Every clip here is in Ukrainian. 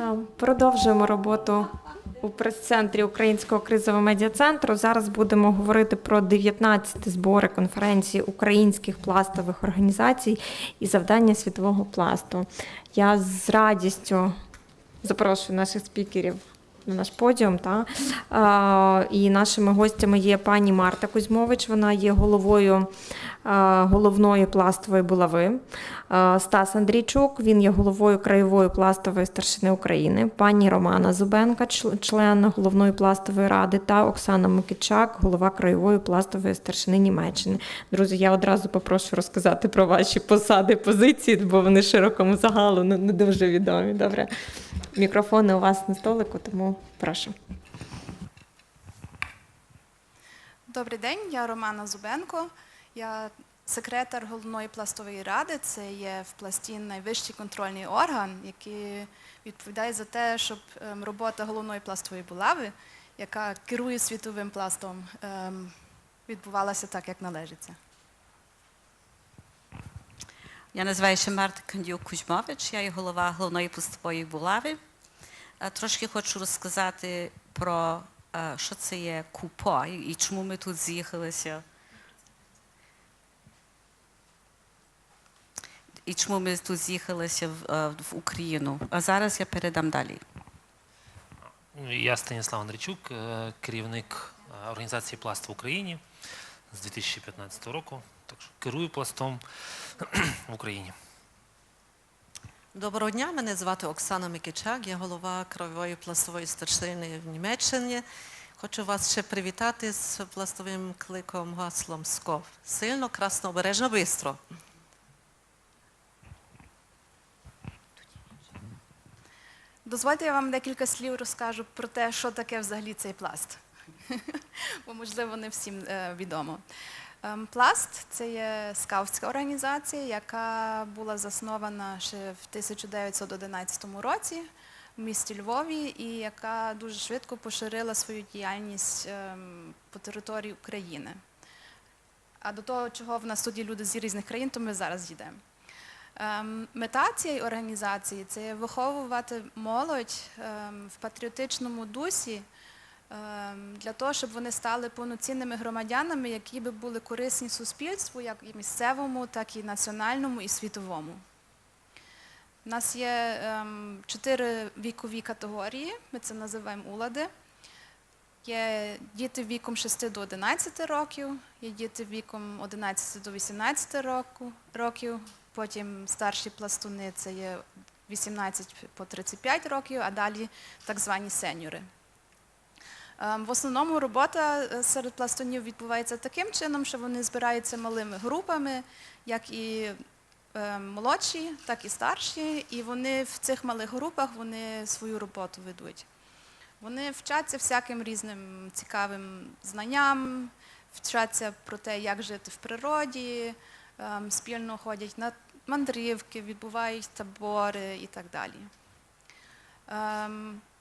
А, Продовжуємо роботу у прес-центрі Українського кризового медіа-центру. Зараз будемо говорити про 19 збори конференції українських пластових організацій і завдання світового пласту. Я з радістю запрошую наших спікерів на наш подіум. Та? І нашими гостями є пані Марта Кузьмович, вона є головою головної пластової булави. Стас Андрійчук, він є головою краєвої пластової старшини України, пані Романа Зубенка, член головної пластової ради, та Оксана Микичак, голова краєвої пластової старшини Німеччини. Друзі, я одразу попрошу розказати про ваші посади, позиції, бо вони широкому загалу не дуже відомі. Добре. Мікрофони у вас на столику, тому прошу. Добрий день, я Романа Зубенко. Я секретар головної пластової ради. Це є в пласті найвищий контрольний орган, який відповідає за те, щоб ем, робота головної пластової булави, яка керує світовим пластом, ем, відбувалася так, як належиться. Я називаюся Марта Кандюк Кузьмович, я є голова головної пластової булави. Е, Трошки хочу розказати про е, що це є КУПО і чому ми тут з'їхалися. І чому ми тут з'їхалися в, е, в Україну. А зараз я передам далі. Я Станіслав Андрійчук, керівник організації Пласт в Україні з 2015 року. Так що керую пластом в Україні. Доброго дня, мене звати Оксана Микичак, я голова краєвої пластової старшини в Німеччині. Хочу вас ще привітати з пластовим кликом гаслом СКОВ. Сильно, красно, обережно, бистро. Дозвольте, я вам декілька слів розкажу про те, що таке взагалі цей пласт. Бо, можливо, не всім е, відомо. Ем, Пласт це є скаутська організація, яка була заснована ще в 1911 році в місті Львові, і яка дуже швидко поширила свою діяльність ем, по території України. А до того, чого в нас тут є люди з різних країн, то ми зараз йдемо. Ем, Мета цієї організації це виховувати молодь в патріотичному дусі для того, щоб вони стали повноцінними громадянами, які би були корисні суспільству, як і місцевому, так і національному і світовому. У нас є ем, чотири вікові категорії, ми це називаємо улади. Є діти віком 6 до 11 років, є діти віком 11 до 18 року- років, потім старші пластуни це є 18 по 35 років, а далі так звані сеньори. Ем, В основному робота е, серед пластунів відбувається таким чином, що вони збираються малими групами, як і е, молодші, так і старші, і вони в цих малих групах вони свою роботу ведуть. Вони вчаться всяким різним цікавим знанням, вчаться про те, як жити в природі, ем, спільно ходять на мандрівки, відбувають табори і так далі.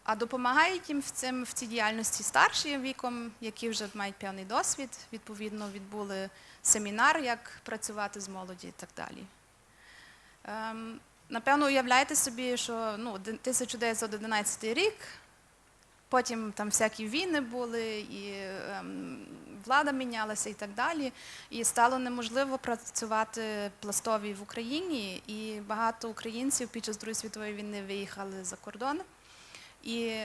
А допомагають їм в, цим, в цій діяльності старші віком, які вже мають певний досвід, відповідно, відбули семінар, як працювати з молоді і так далі. Ем, Напевно, уявляєте собі, що ну, 1911 рік, потім там всякі війни були, і ем, влада мінялася і так далі. І стало неможливо працювати пластові в Україні. І багато українців під час Другої світової війни виїхали за кордон. І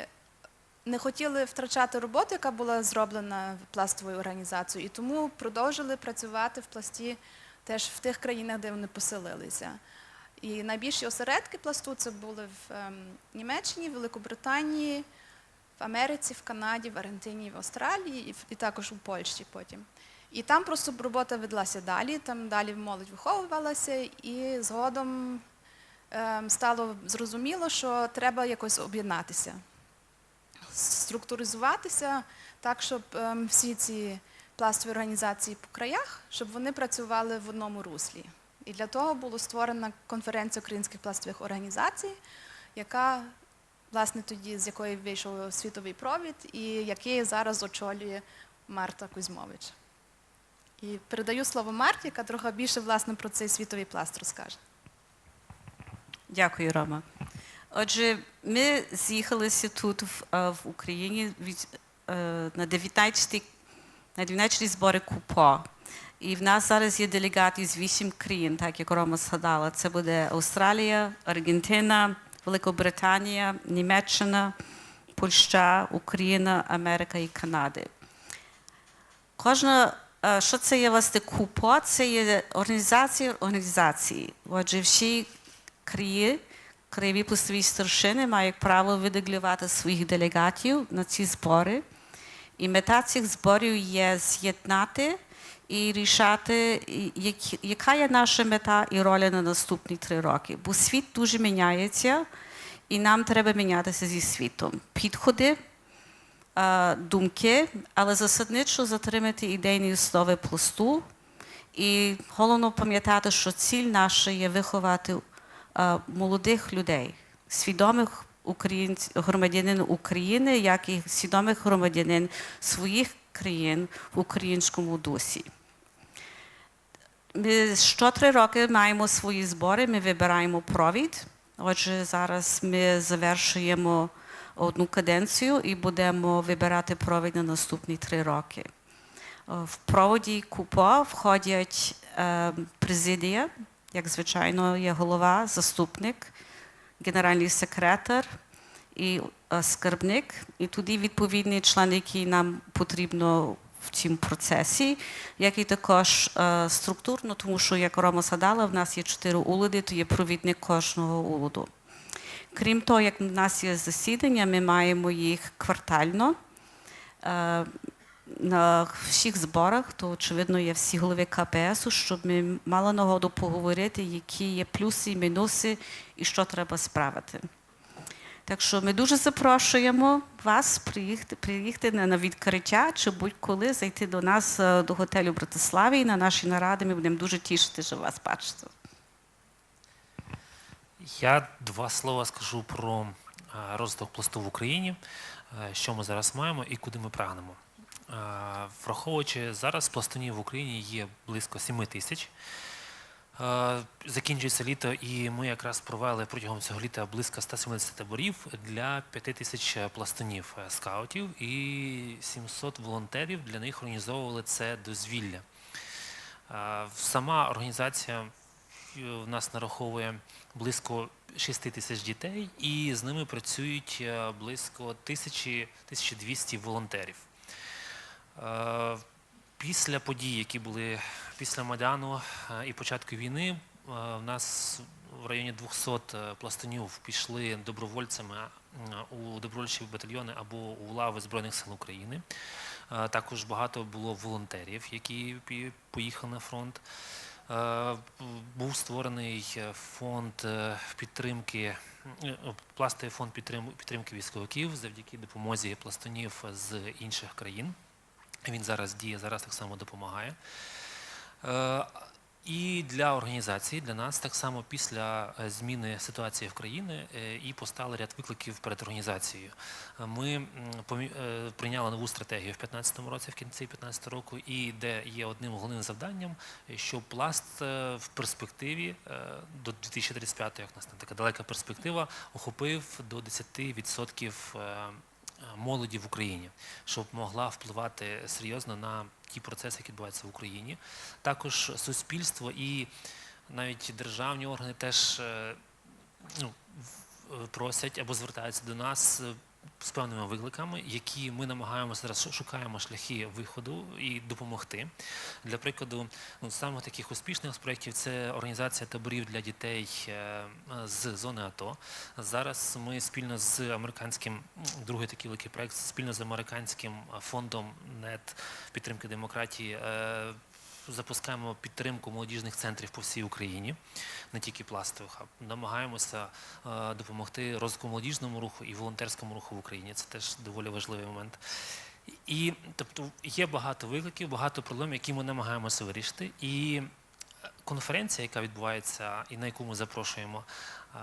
не хотіли втрачати роботу, яка була зроблена пластовою організацією, і тому продовжили працювати в пласті теж в тих країнах, де вони поселилися. І найбільші осередки пласту це були в ем, Німеччині, Великобританії, в Америці, в Канаді, в Аргентині, в Австралії і, також у Польщі потім. І там просто робота ведлася далі, там далі молодь виховувалася, і згодом стало зрозуміло, що треба якось об'єднатися, структуризуватися так, щоб ем, всі ці пластові організації по краях, щоб вони працювали в одному руслі. І для того була створена конференція українських пластових організацій, яка, власне, тоді, з якої вийшов світовий провід, і який зараз очолює Марта Кузьмович. І передаю слово Марті, яка трохи більше власне про цей світовий пласт розкаже. Дякую, Рома. Отже, ми з'їхалися тут в, е, в Україні від, е, на 19 на 19 збори КУПО. І в нас зараз є делегати з вісім країн, так як Рома згадала. Це буде Австралія, Аргентина, Великобританія, Німеччина, Польща, Україна, Америка і Канада. Кожна, е, що це є власне КУПО? Це є організація організації. Отже, всі краї, краєві пластові старшини мають право видеглювати своїх делегатів на ці збори. І мета цих зборів є з'єднати і рішати, яка є наша мета і роля на наступні три роки. Бо світ дуже міняється, і нам треба мінятися зі світом. Підходи, думки, але засадничо затримати ідейні основи пласту. І головно пам'ятати, що ціль наша є виховати молодих людей, свідомих громадянин України, як і свідомих громадянин своїх країн в українському дусі. Ми що три роки маємо свої збори, ми вибираємо провід. Отже, зараз ми завершуємо одну каденцію і будемо вибирати провід на наступні три роки. Е, В проводі КУПО входять е, президія, як звичайно, є голова, заступник, генеральний секретар і е, скарбник, і туди відповідні члени, які нам потрібно в цьому процесі, як і також е, структурно, тому що, як Рома згадала, в нас є чотири улоди, то є провідник кожного улоду. Крім того, як в нас є засідання, ми маємо їх квартально. На всіх зборах, то очевидно є всі голови КПСу, щоб ми мали нагоду поговорити, які є плюси і мінуси і що треба справити. Так що ми дуже запрошуємо вас приїхати, приїхати на, відкриття чи будь-коли зайти до нас е, до готелю Братиславі і на наші наради. Ми будемо дуже тішити, що вас бачити. Я два слова скажу про е, розвиток пласту в Україні, е, що ми зараз маємо і куди ми прагнемо. Враховуючи зараз пластунів в Україні є близько 7 тисяч. Закінчується літо, і ми якраз провели протягом цього літа близько 170 таборів для 5 тисяч пластунів е, скаутів і 700 волонтерів для них організовували це дозвілля. Сама організація е, в нас нараховує близько 6 тисяч дітей, і з ними працюють е, близько 1000 1200 волонтерів. Е, Після подій, які були після Майдану е, і початку війни, е, в нас в районі 200 е, пластунів пішли добровольцями у добровольчі батальйони або у лави Збройних сил України. Також багато було волонтерів, які поїхали на фронт. Був створений фонд підтримки, пластовий фонд підтримки військовиків завдяки допомозі пластунів з інших країн. Він зараз діє, зараз так само допомагає. Е, І для організації, для нас так само після е, зміни ситуації в країні е, і постали ряд викликів перед організацією. Ми прийняли нову стратегію в 2015 році, в кінці 2015 року, і де є одним головним завданням, що пласт в перспективі до 2035, як нас така далека перспектива, охопив до 10% е, е, молоді в Україні, щоб могла впливати серйозно на ті процеси, які відбуваються в Україні. Також суспільство і навіть державні органи теж е, ну, е, просять або звертаються до нас е, з певними викликами, які ми намагаємося зараз шукаємо шляхи виходу і допомогти. Для прикладу, ну, з самих таких успішних проєктів це організація таборів для дітей е, з зони АТО. Зараз ми спільно з американським, другий такий великий проєкт, спільно з американським е, фондом НЕТ підтримки демократії. Запускаємо підтримку молодіжних центрів по всій Україні, не тільки пластових, а намагаємося е, допомогти розвитку молодіжному руху і волонтерському руху в Україні. Це теж доволі важливий момент. І тобто є багато викликів, багато проблем, які ми намагаємося вирішити. І конференція, яка відбувається і на яку ми запрошуємо е,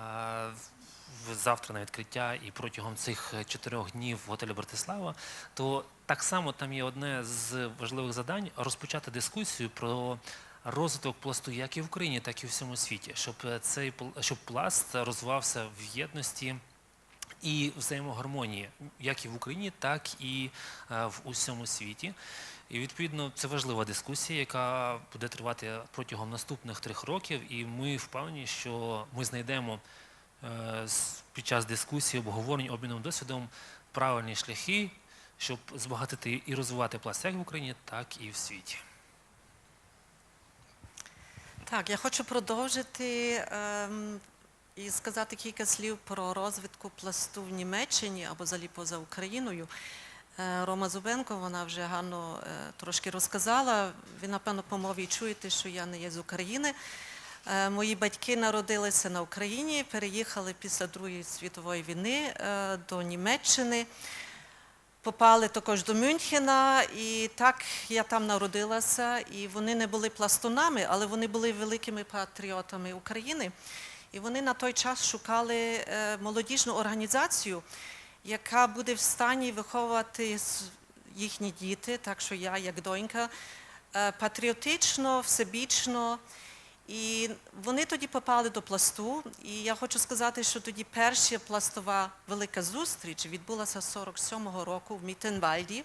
завтра на відкриття і протягом цих чотирьох днів в готелі Братислава, то так само там є одне з важливих завдань розпочати дискусію про розвиток пласту як і в Україні, так і в всьому світі, щоб цей щоб пласт розвивався в єдності і взаємогармонії, як і в Україні, так і е, в усьому світі. І відповідно це важлива дискусія, яка буде тривати протягом наступних трьох років. І ми впевнені, що ми знайдемо е, під час дискусії, обговорень, обміну досвідом правильні шляхи, щоб збагатити і розвивати пласт як в Україні, так і в світі. Так, я хочу продовжити ем, і сказати кілька слів про розвитку пласту в Німеччині або взагалі поза Україною. Е, Рома Зубенко, вона вже гарно е, трошки розказала. Ви, напевно, по мові чуєте, що я не є з України. Е, Мої батьки народилися на Україні, переїхали після Другої світової війни до Німеччини. Попали також до Мюнхена, і так я там народилася. І вони не були пластунами, але вони були великими патріотами України. І вони на той час шукали молодіжну організацію, яка буде в стані виховувати їхні діти, так що я, як донька, е, патріотично, всебічно. І вони тоді попали до пласту. І я хочу сказати, що тоді перша пластова велика зустріч відбулася 47-го року в Мітенвальді.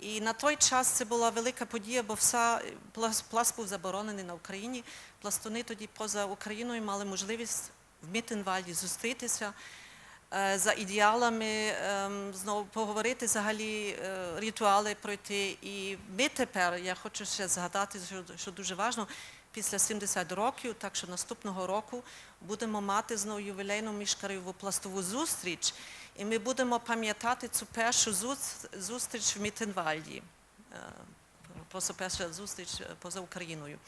І на той час це була велика подія, бо вся пласт, пласт був заборонений на Україні. Пластуни тоді поза Україною мали можливість в Мітенвальді зустрітися за ідеалами, ем, знову поговорити взагалі е, ритуали пройти. І ми тепер, я хочу ще згадати, що, дуже важливо, після 70 років, так що наступного року будемо мати знову ювілейну міжкаріву пластову зустріч, і ми будемо пам'ятати цю першу зустріч в Мітенвальді. Е, Просто перша зустріч е, поза Україною.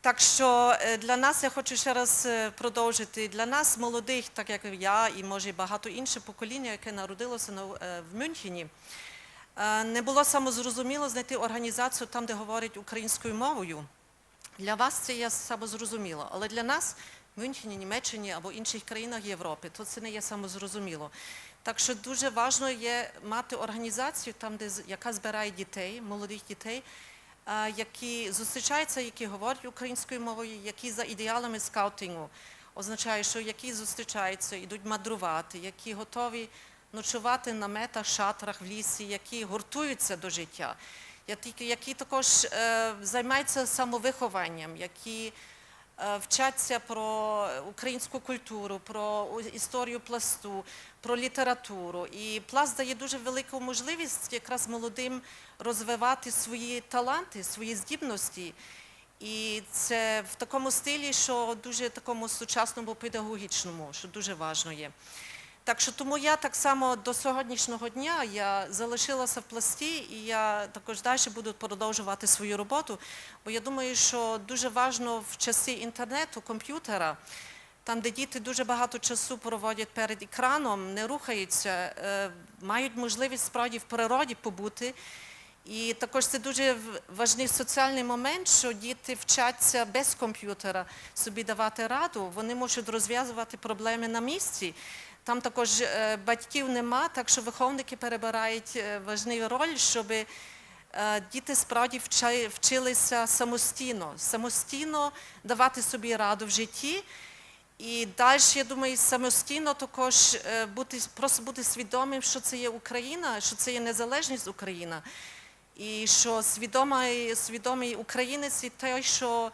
Так що е, для нас я хочу ще раз е, продовжити. Для нас, молодих, так як я, і може багато інше покоління, яке народилося е, в Мюнхені, не було самозрозуміло знайти організацію там, де говорять українською мовою. Для вас це є самозрозуміло, але для нас в Мюнхені, Німеччині або інших країнах Європи то це не є самозрозуміло. Так що дуже важливо є мати організацію там, яка збирає дітей, молодих дітей, які зустрічаються, які говорять українською мовою, які за ідеалами скаутингу. Означає, що які зустрічаються, йдуть мадрувати, які готові ночувати на метах, шатрах в лісі, які гуртуються до життя, які, також е, займаються самовихованням, які е, вчаться про українську культуру, про історію пласту, про літературу. І пласт дає дуже велику можливість якраз молодим розвивати свої таланти, свої здібності. І це в такому стилі, що дуже такому сучасному педагогічному, що дуже важливо є. Так що тому я так само до сьогоднішнього дня я залишилася в пласті, і я також далі буду продовжувати свою роботу. Бо я думаю, що дуже важливо в часи інтернету, комп'ютера, там, де діти дуже багато часу проводять перед екраном, не рухаються, е, мають можливість справді в природі побути. І також це дуже в- важний соціальний момент, що діти вчаться без комп'ютера собі давати раду, вони можуть розв'язувати проблеми на місці. Там також е, батьків нема, так що виховники перебирають е, важливу роль, щоб е, діти справді вчилися самостійно, самостійно давати собі раду в житті. І далі, я думаю, самостійно також бути, просто бути свідомим, що це є Україна, що це є незалежність Україна. І що свідомий, свідомий українець і той, що,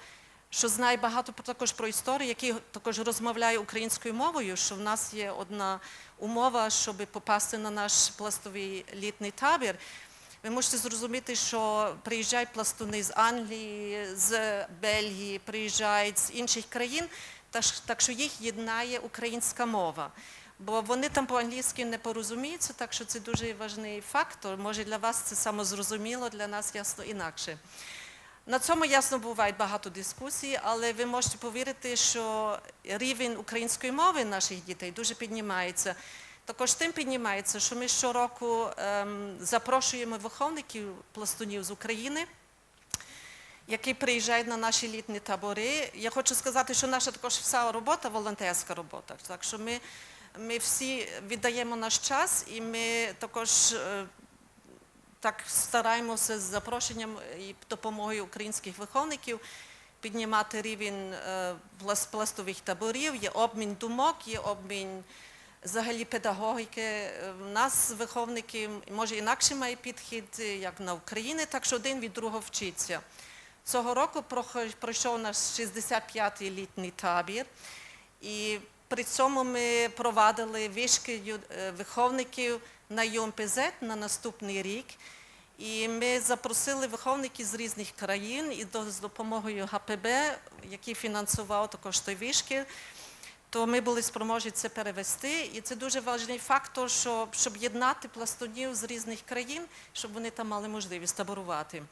що знає багато також про історію, який також розмовляє українською мовою, що в нас є одна умова, щоб попасти на наш пластовий літній табір. Ви можете зрозуміти, що приїжджають пластуни з Англії, з Бельгії, приїжджають з інших країн, так що їх єднає українська мова. Бо вони там по-англійськи не порозуміються, так що це дуже важливий фактор. Може для вас це самозрозуміло, для нас ясно інакше. На цьому ясно буває багато дискусій, але ви можете повірити, що рівень української мови наших дітей дуже піднімається. Також тим піднімається, що ми щороку ем, запрошуємо виховників пластунів з України, які приїжджають на наші літні табори. Я хочу сказати, що наша також вся робота волонтерська робота. Так що ми, ми всі віддаємо наш час і ми також е, так стараємося з запрошенням і допомогою українських виховників піднімати рівень е, пластових таборів, є обмін думок, є обмін взагалі педагогіки. Е, В нас виховники, може, інакше має підхід, е, як на Україні, так що один від другого вчиться. Цього року пройшов наш 65-й літній табір, і при цьому ми провадили вишки е, виховників на ЮМПЗ на наступний рік. І ми запросили виховників з різних країн і з допомогою ГПБ, який фінансував також той вишкіл, то ми були спроможні це перевести. І це дуже важливий фактор, щоб, щоб єднати пластунів з різних країн, щоб вони там мали можливість таборувати.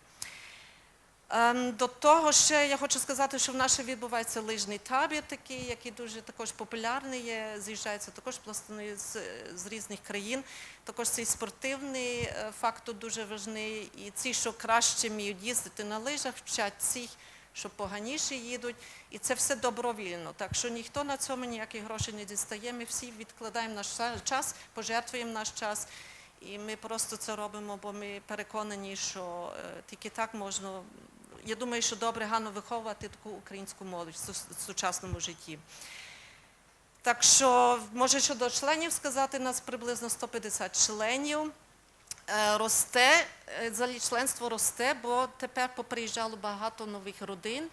Ем, До того ще я хочу сказати, що в нас відбувається лижний табір, такий, який дуже також популярний є. З'їжджаються також пластуни з, з різних країн. Також цей спортивний е, фактор дуже важливий. І ці, що краще вміють їздити на лижах, вчать цих, що поганіше їдуть. І це все добровільно. Так що ніхто на цьому ніякі гроші не дістає. Ми всі відкладаємо наш час, пожертвуємо наш час. І ми просто це робимо, бо ми переконані, що е, тільки так можна. Я думаю, що добре гарно виховувати таку українську молодь в сучасному житті. Так що, може, щодо членів сказати, нас приблизно 150 членів. Е, Росте, е, взагалі членство росте, бо тепер поприїжджало багато нових родин.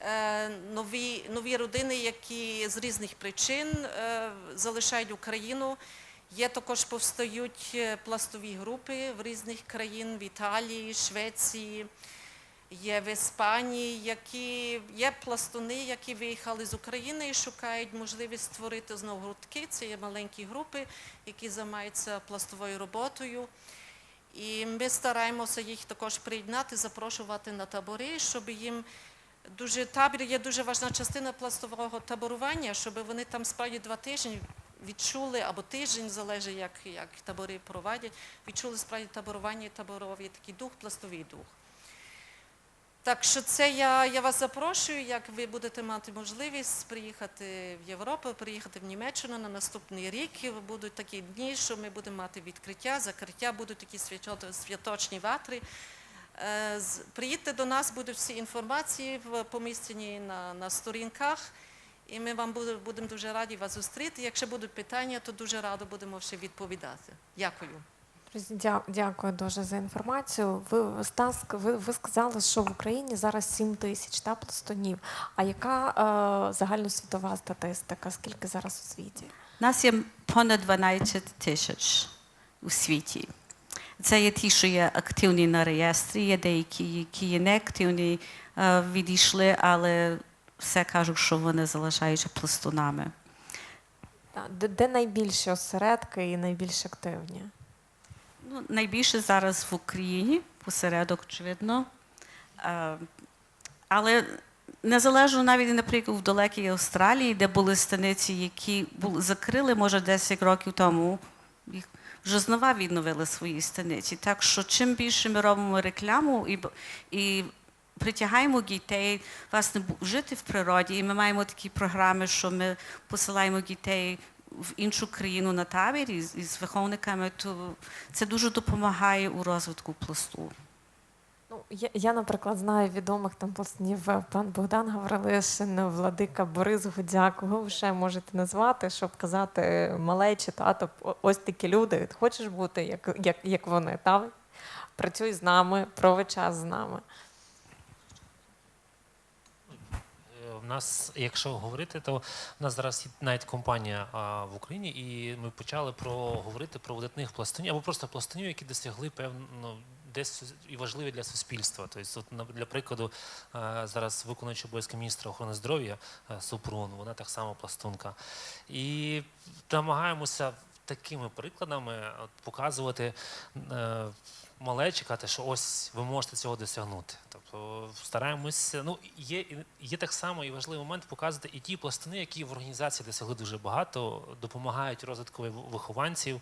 Е, Нові, нові родини, які з різних причин залишають Україну. Є також повстають пластові групи в різних країн, в Італії, Швеції, є в Іспанії, які є пластуни, які виїхали з України і шукають можливість створити знову гуртки. Це є маленькі групи, які займаються пластовою роботою. І ми стараємося їх також приєднати, запрошувати на табори, щоб їм дуже табір є дуже важна частина пластового таборування, щоб вони там справді два тижні відчули, або тиждень, залежить, як, як табори проводять, відчули справді таборування, і таборовий такий дух, пластовий дух. Так що це я, я вас запрошую, як ви будете мати можливість приїхати в Європу, приїхати в Німеччину на наступний рік. Будуть такі дні, що ми будемо мати відкриття, закриття, будуть такі святочні ватри. Е, Приїдьте до нас, будуть всі інформації поміщені на, на сторінках. І ми вам буде- будемо дуже раді вас зустріти. Якщо будуть питання, то дуже радо будемо ще відповідати. Дякую. Дякую дуже за інформацію. Ви, Стас, ви, ви сказали, що в Україні зараз 7 тисяч та, пластунів. А яка е, загальносвітова статистика? Скільки зараз у світі? Нас є понад 12 тисяч у світі. Це є ті, що є активні на реєстрі, є деякі, які є неактивні, е, відійшли, але все кажуть, що вони залишаються пластунами. Де, де найбільші осередки і найбільш активні? Ну, найбільше зараз в Україні, посередок, очевидно. Е, Але незалежно навіть, наприклад, в далекій Австралії, де були станиці, які були, закрили, може, 10 років тому, їх вже знову відновили свої станиці. Так що чим більше ми робимо рекламу і, і притягаємо дітей власне жити в природі, і ми маємо такі програми, що ми посилаємо дітей в іншу країну на табір із, із виховниками, то це дуже допомагає у розвитку пласту. Ну, я, я, наприклад, знаю відомих там пластунів. Пан Богдан Гаврилишин, Владика Борис Гудзяк. Кого ви ще можете назвати, щоб казати малечі, тато, ось такі люди. Хочеш бути як, як, як вони? Та? Працюй з нами, проведь час з нами. Е, В нас, якщо говорити, то в нас зараз навіть компанія а, в Україні, і ми почали про говорити про видатних пластунів або просто пластунів, які досягли певно десь і важливі для суспільства. Тобто, на- для прикладу, зараз виконуючи обов'язки міністра охорони здоров'я Супрун, вона так само пластунка. І намагаємося такими прикладами от, показувати е, малечі, казати, що ось ви можете цього досягнути. Тобто стараємося. Ну є є так само і важливий момент показувати і ті пластини, які в організації досягли дуже багато, допомагають розвитку вихованців,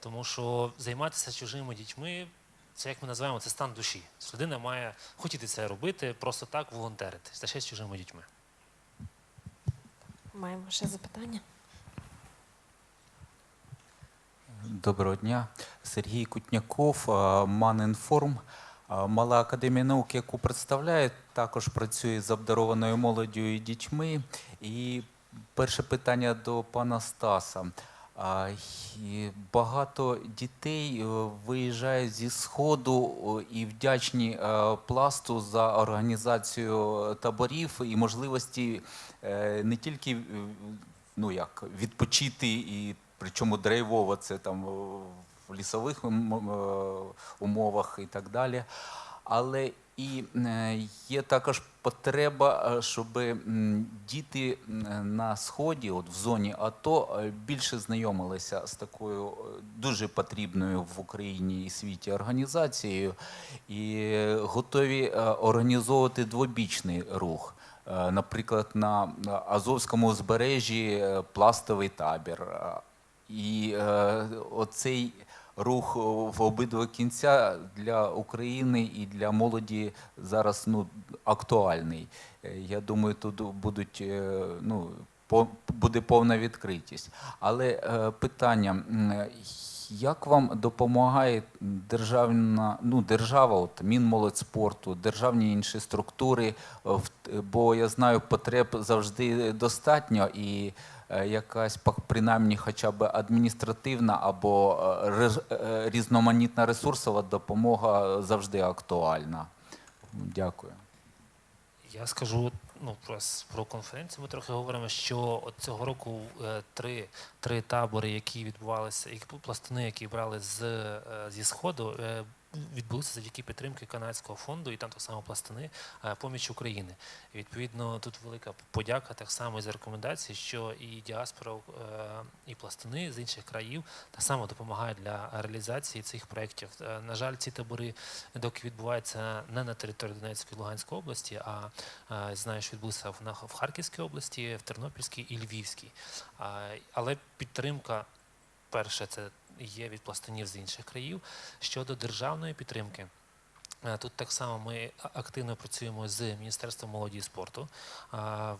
тому що займатися чужими дітьми. Це як ми називаємо це стан душі. Тобто Людина має хотіти це робити, просто так волонтерити, та ще з чужими дітьми. Маємо ще запитання. Доброго дня. Сергій Кутняков, Манінформ. Мала академія наук, яку представляє, також працює з обдарованою молоддю і дітьми. І перше питання до пана Стаса. Багато дітей е, виїжджають зі сходу і вдячні е, пласту за організацію таборів і можливості е, не тільки ну як відпочити і причому драйвово це там в лісових е, умовах і так далі. Але і е, є також потреба, щоб діти на сході, от в зоні АТО, е, більше знайомилися з такою е, дуже потрібною в Україні і світі організацією, і е, готові е, організовувати двобічний рух. Е, Наприклад, на Азовському узбережжі е, пластовий табір. Е, І е, оцей рух в обидва кінця для України і для молоді зараз ну, актуальний. Е, Я думаю, тут будуть, е, ну, по- буде повна відкритість. Але е, питання. Як вам допомагає державна ну, держава, от Мінмолодьспорту, державні інші структури? е, Бо я знаю, потреб завжди достатньо і е, якась пак- принаймні хоча б адміністративна або е, е, різноманітна ресурсова допомога завжди актуальна. Дякую. Я скажу ну, про, про конференцію. Ми трохи говоримо, що от цього року е, три, три табори, які відбувалися, які пластуни, які брали з, е, зі Сходу, е, відбулися завдяки підтримки канадського фонду, і там так само пластуни е, поміч України. Відповідно, тут велика подяка так само і за рекомендації, що і діаспора, е, і пластуни з інших країв так само допомагають для реалізації цих проєктів. Е, На жаль, ці табори доки відбуваються не на території Донецької і Луганської області, а знаю, що відбувся в, в Харківській області, в Тернопільській і Львівській. Але підтримка, перше, це є від пластунів з інших країв. Щодо державної підтримки. е, Тут так само ми активно працюємо з Міністерством молоді і спорту.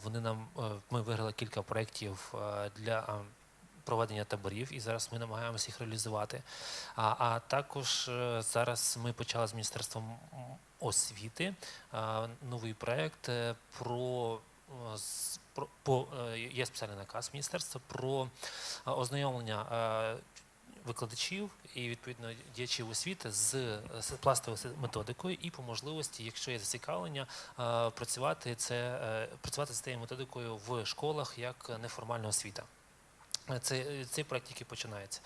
Вони нам е, ми виграли кілька проєктів е, для проведення таборів, і зараз ми намагаємося їх реалізувати. А, а також е, зараз ми почали з Міністерством освіти е, новий проєкт е, про. е, про- по, е, є спеціальний наказ міністерства про е, ознайомлення е, викладачів і відповідно діячів освіти з, пластовою методикою, і по можливості, якщо є зацікавлення, е, працювати це е, працювати з цією методикою в школах як неформальна освіта. Е, Це, цей проект тільки починається.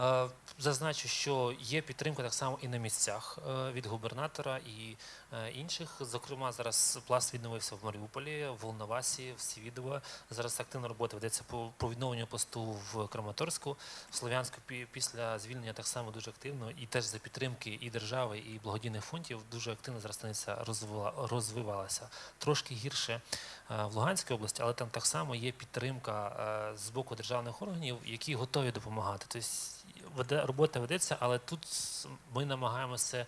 Е, Зазначу, що є підтримка так само і на місцях е, від губернатора і е, інших. Зокрема, зараз пласт відновився в Маріуполі, в Волновасі, в Сівідово. Зараз активна робота ведеться по, відновленню посту в Краматорську, в Слов'янську пі- після звільнення так само дуже активно і теж за підтримки і держави, і благодійних фондів дуже активно зараз станиця розвивалася. Трошки гірше в Луганській області, але там так само є підтримка з боку державних органів, які готові допомагати. Тобто веде, робота ведеться, але тут ми намагаємося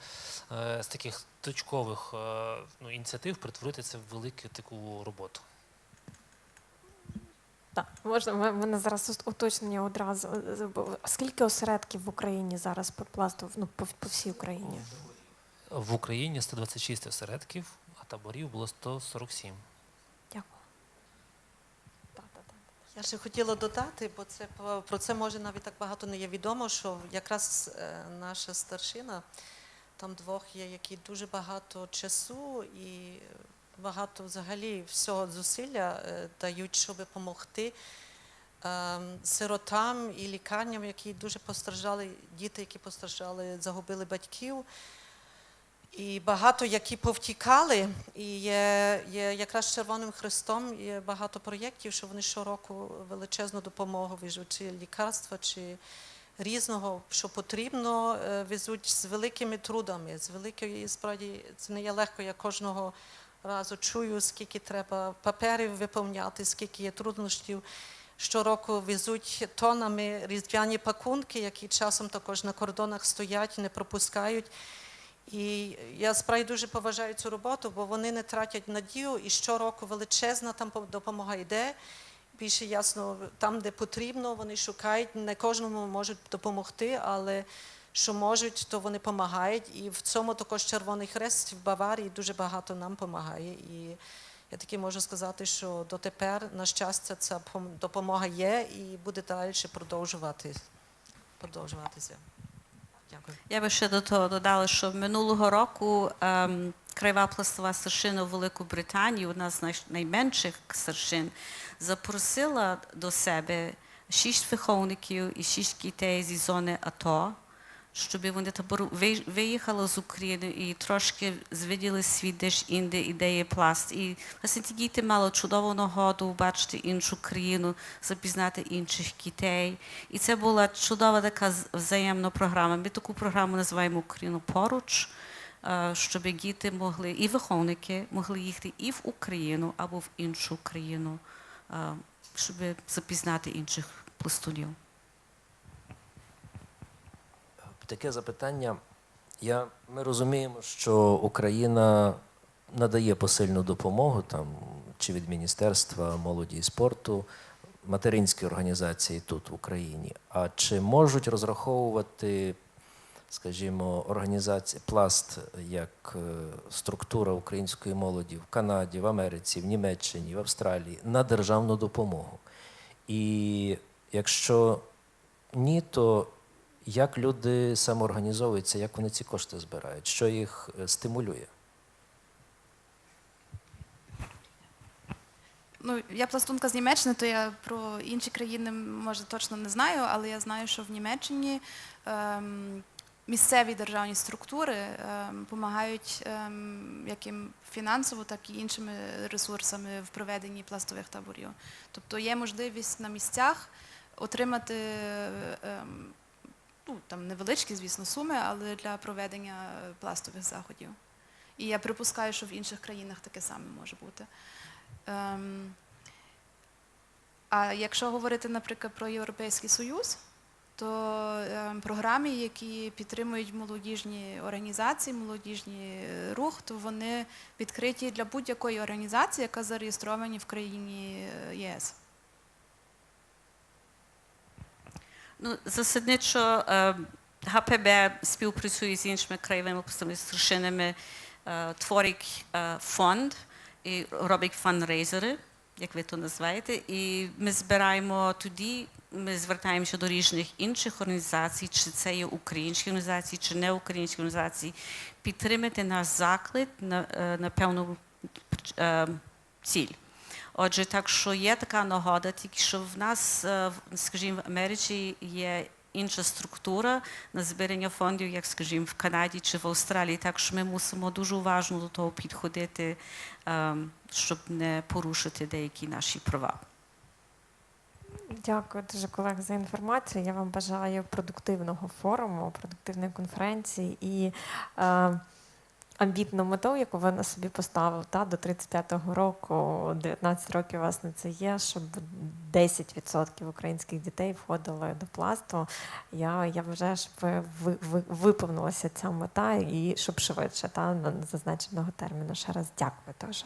е, з таких точкових е, ну, ініціатив перетворити це в велику таку роботу. Так, можна, в мене зараз уточнення одразу. Е, Скільки осередків в Україні зараз по пласту, ну, по, по всій Україні? В Україні 126 осередків, а таборів було 147. Дякую. Так, так, так. Я ще хотіла додати, бо це про- це може навіть так багато не є відомо, що якраз е, наша старшина, там двох є, які дуже багато часу і багато взагалі всього зусилля е, дають, щоб допомогти ем, сиротам і лікарням, які дуже постраждали, діти, які постраждали, загубили батьків. І багато які повтікали, і є, є якраз Червоним Хрестом є багато проєктів, що вони щороку величезну допомогу везуть, чи лікарства, чи різного, що потрібно, е, везуть з великими трудами, з великою, справді, це не є легко, я кожного разу чую, скільки треба паперів виповняти, скільки є труднощів. Щороку везуть тонами різдвяні пакунки, які часом також на кордонах стоять, не пропускають. І я справді дуже поважаю цю роботу, бо вони не тратять надію, і щороку величезна там по- допомога йде. Більше ясно, там, де потрібно, вони шукають. Не кожному можуть допомогти, але що можуть, то вони допомагають. І в цьому також Червоний Хрест в Баварії дуже багато нам допомагає. І Я таки можу сказати, що дотепер, на щастя, ця пом- допомога є і буде далі продовжувати, продовжуватися. Дякую. Я би ще до того додала, що минулого року ем, краєва пластова старшина в Велику Британію, одна з найменших старшин, запросила до себе шість виховників і шість дітей зі зони АТО, щоб вони табору ви- виїхали з України і трошки звиділи світ де ж інде ідеї пласт. І власне ті діти мали чудову нагоду бачити іншу країну, запізнати інших дітей. І це була чудова така взаємна програма. Ми таку програму називаємо Україну поруч, е, щоб діти могли, і виховники могли їхати і в Україну або в іншу країну, е, щоб запізнати інших пластунів. Таке запитання. Я, ми розуміємо, що Україна надає посильну допомогу там, чи від Міністерства молоді і спорту, материнські організації тут в Україні. А чи можуть розраховувати, скажімо, організації пласт як е, структура української молоді в Канаді, в Америці, в Німеччині, в Австралії на державну допомогу? І якщо ні, то як люди самоорганізовуються, як вони ці кошти збирають, що їх е, стимулює? Ну, я пластунка з Німеччини, то я про інші країни може точно не знаю, але я знаю, що в Німеччині ем, місцеві державні структури ем, допомагають ем, як їм фінансово, так і іншими ресурсами в проведенні пластових таборів. Тобто є можливість на місцях отримати ем, ну, там невеличкі, звісно, суми, але для проведення пластових заходів. І я припускаю, що в інших країнах таке саме може бути. Ем, а якщо говорити, наприклад, про Європейський Союз, то ем, програми, які підтримують молодіжні організації, молодіжний е, рух, то вони відкриті для будь-якої організації, яка зареєстрована в країні е, ЄС. Ну, засадничо е, ГПБ співпрацює з іншими краєвими старшинами, е, творить е, фонд і робить фанрейзери, як ви то називаєте. І ми збираємо тоді, ми звертаємося до різних інших організацій, чи це є українські організації, чи не українські організації, підтримати наш заклик на, на певну ціль. Отже, так що є така нагода, тільки що в нас, е, скажімо, в Америці є інша структура на збирання фондів, як, скажімо, в Канаді чи в Австралії. Так що ми мусимо дуже уважно до того підходити, ем, щоб не порушити деякі наші права. Дякую дуже, колег, за інформацію. Я вам бажаю продуктивного форуму, продуктивної конференції і е, амбітну мету, яку ви на собі поставили, та, до 35-го року, 19 років у вас на це є, щоб 10% українських дітей входили до пласту. Я, я вважаю, щоб ви, ви, ви, виповнилася ця мета і щоб швидше та, на зазначеного терміну. Ще раз дякую дуже.